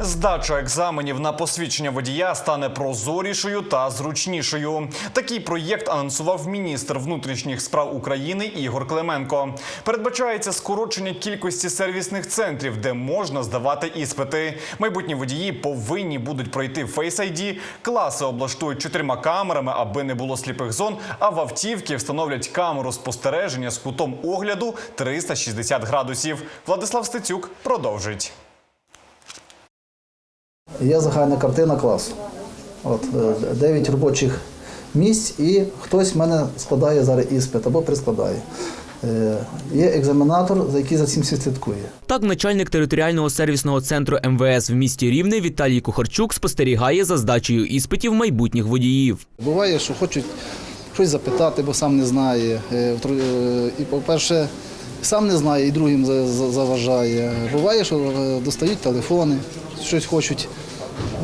Здача екзаменів на посвідчення водія стане прозорішою та зручнішою. Такий проєкт анонсував міністр внутрішніх справ України Ігор Клименко. Передбачається скорочення кількості сервісних центрів, де можна здавати іспити. Майбутні водії повинні будуть пройти Face ID, класи облаштують чотирма камерами, аби не було сліпих зон. А в автівки встановлять камеру спостереження з кутом огляду 360 градусів. Владислав Стецюк продовжить. Є загальна картина класу. От, 9 робочих місць і хтось в мене складає зараз іспит або прискладає. Е, Є екзаменатор, за який за цим всім слідкує. Так, начальник територіального сервісного центру МВС в місті Рівне Віталій Кухарчук спостерігає за здачею іспитів майбутніх водіїв. Буває, що хочуть щось запитати, бо сам не знає. Е, е, І, по-перше, сам не знає, і другим за- за- заважає. Буває, що е, достають телефони, щось хочуть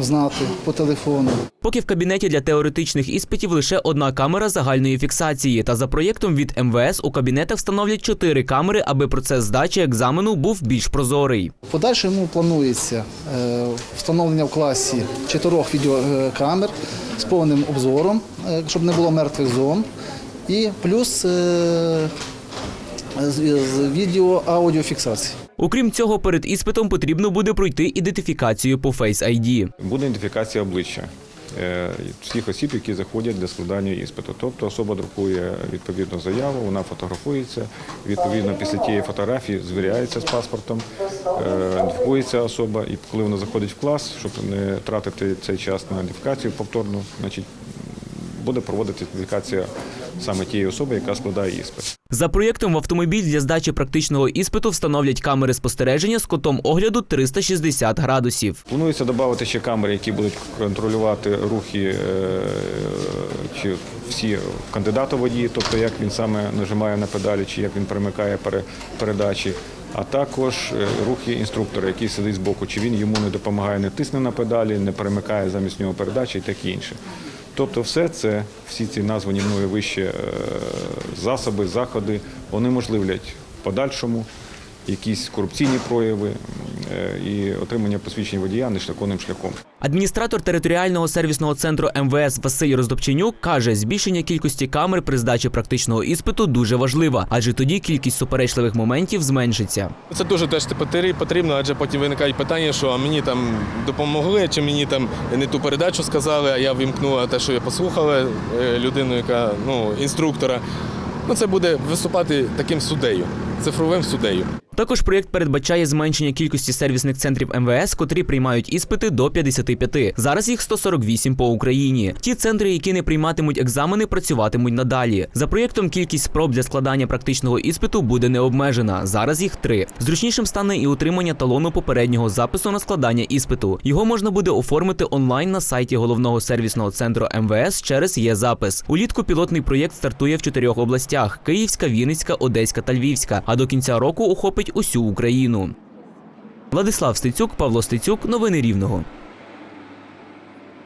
знати по телефону. Поки в кабінеті для теоретичних іспитів лише одна камера загальної фіксації. Та за проєктом від МВС у кабінетах встановлять чотири камери, аби процес здачі екзамену був більш прозорий. Подальшому планується е, встановлення в класі чотирьох відеокамер з повним обзором, е, щоб не було мертвих зон, і плюс е, з, відео аудіофіксації. Окрім цього, перед іспитом потрібно буде пройти ідентифікацію по Face ID. Буде ідентифікація обличчя е, всіх осіб, які заходять для складання іспиту. Тобто особа друкує відповідну заяву, вона фотографується. Відповідно, після тієї фотографії звіряється з паспортом, е, ідентифікується особа, і коли вона заходить в клас, щоб не тратити цей час на ідентифікацію повторну, значить буде проводити ідентифікація саме тієї особи, яка складає іспит. За проєктом в автомобіль для здачі практичного іспиту встановлять камери спостереження з кутом огляду 360 градусів. Планується додати ще камери, які будуть контролювати рухи е, чи всі кандидата водії, тобто як він саме нажимає на педалі, чи як він перемикає пере- передачі. А також е, рухи інструктора, який сидить збоку, чи він йому не допомагає, не тисне на педалі, не перемикає замість нього передачі і таке інше. Тобто, все це, всі ці названі мною вище е, засоби, заходи, вони можливлять в подальшому якісь корупційні прояви е, і отримання посвідчень водія незаконним шляхом. Адміністратор територіального сервісного центру МВС Василь Роздобченюк каже, збільшення кількості камер при здачі практичного іспиту дуже важливо, адже тоді кількість суперечливих моментів зменшиться. Це дуже теж потері- потрібно, адже потім виникають питання, що а мені там допомогли, чи мені там не ту передачу сказали, а я вимкнула те, що я послухала е, людину, яка ну інструктора. Ну це буде виступати таким суддею, цифровим суддею. Також проєкт передбачає зменшення кількості сервісних центрів МВС, котрі приймають іспити до 55. Зараз їх 148 по Україні. Ті центри, які не прийматимуть екзамени, працюватимуть надалі. За проєктом кількість спроб для складання практичного іспиту буде не обмежена. Зараз їх три. Зручнішим стане і утримання талону попереднього запису на складання іспиту. Його можна буде оформити онлайн на сайті головного сервісного центру МВС через є-запис. Улітку пілотний проєкт стартує в чотирьох областях: Київська, Вінницька, Одеська та Львівська. А до кінця року охопить усю Україну. Владислав Стецюк, Павло Стецюк, новини Рівного.